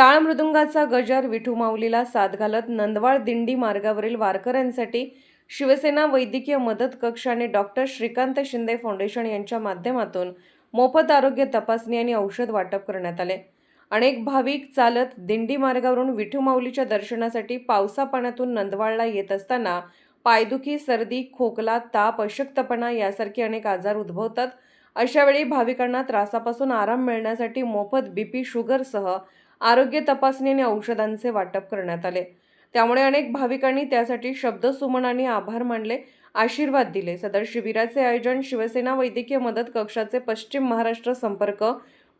टाळ मृदुंगाचा गजर विठू माऊलीला साथ घालत नंदवाळ दिंडी मार्गावरील वारकऱ्यांसाठी शिवसेना वैद्यकीय मदत कक्ष आणि डॉक्टर श्रीकांत शिंदे फाउंडेशन यांच्या माध्यमातून मोफत आरोग्य तपासणी आणि औषध वाटप करण्यात आले. अनेक भाविक चालत दिंडी मार्गावरून विठू माऊलीच्या दर्शनासाठी पावसा पाण्यातून नंदवाळला येत असताना पायदुखी सर्दी खोकला ताप अशक्तपणा यासारखे अनेक आजार उद्भवतात. अशावेळी भाविकांना त्रासापासून आराम मिळण्यासाठी मोफत बीपी शुगरसह आरोग्य तपासणी आणि औषधांचे वाटप करण्यात आले. त्यामुळे अनेक भाविकांनी त्यासाठी शब्दसुमनांनी आभार मानले आशीर्वाद दिले. सदर शिबिराचे आयोजन शिवसेना वैद्यकीय मदत कक्षाचे पश्चिम महाराष्ट्र संपर्क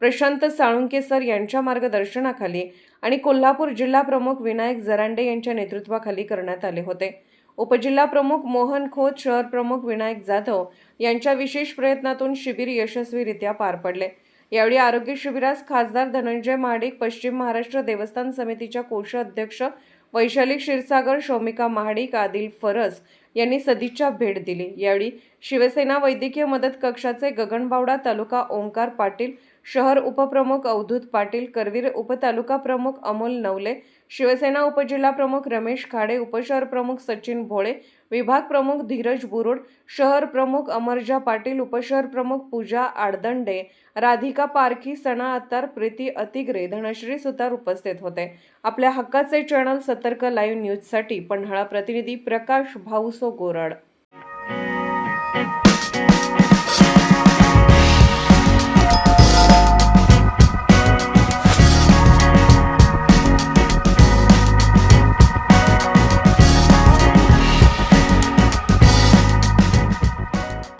प्रशांत साळुंके सर यांच्या मार्गदर्शनाखाली आणि कोल्हापूर जिल्हा प्रमुख विनायक जरांडे यांच्या नेतृत्वाखाली करण्यात आले होते. उपजिल्हा प्रमुख मोहन खोत शहर प्रमुख विनायक जाधव यांच्या विशेष प्रयत्नातून शिबिर यशस्वीरित्या पार पडले. यावेळी आरोग्य शिबिरास खासदार धनंजय महाडिक पश्चिम महाराष्ट्र देवस्थान समितीच्या कोषाध्यक्ष वैशाली क्षीरसागर शौमिका महाडिक आदिल फरस यांनी सदिच्छा भेट दिली. यावेळी शिवसेना वैद्यकीय मदत कक्षाचे गगनबावडा तालुका ओंकार पाटील शहर उपप्रमुख अवधूत पाटील करवीर उपतालुका प्रमुख अमोल नवले शिवसेना उपजिल्हा प्रमुख रमेश खाडे उपशहर प्रमुख सचिन भोळे विभाग प्रमुख धीरज बुरुड शहर प्रमुख अमरजा पाटील उपशहर प्रमुख पूजा आडदंडे राधिका पारखी सणा अत्तार प्रीती अतिग्रे धनश्री सुतार उपस्थित होते. आपल्या हक्काचे चॅनल सतर्क लाईव्ह न्यूजसाठी पन्हाळा प्रतिनिधी प्रकाश भाऊसो गोराड.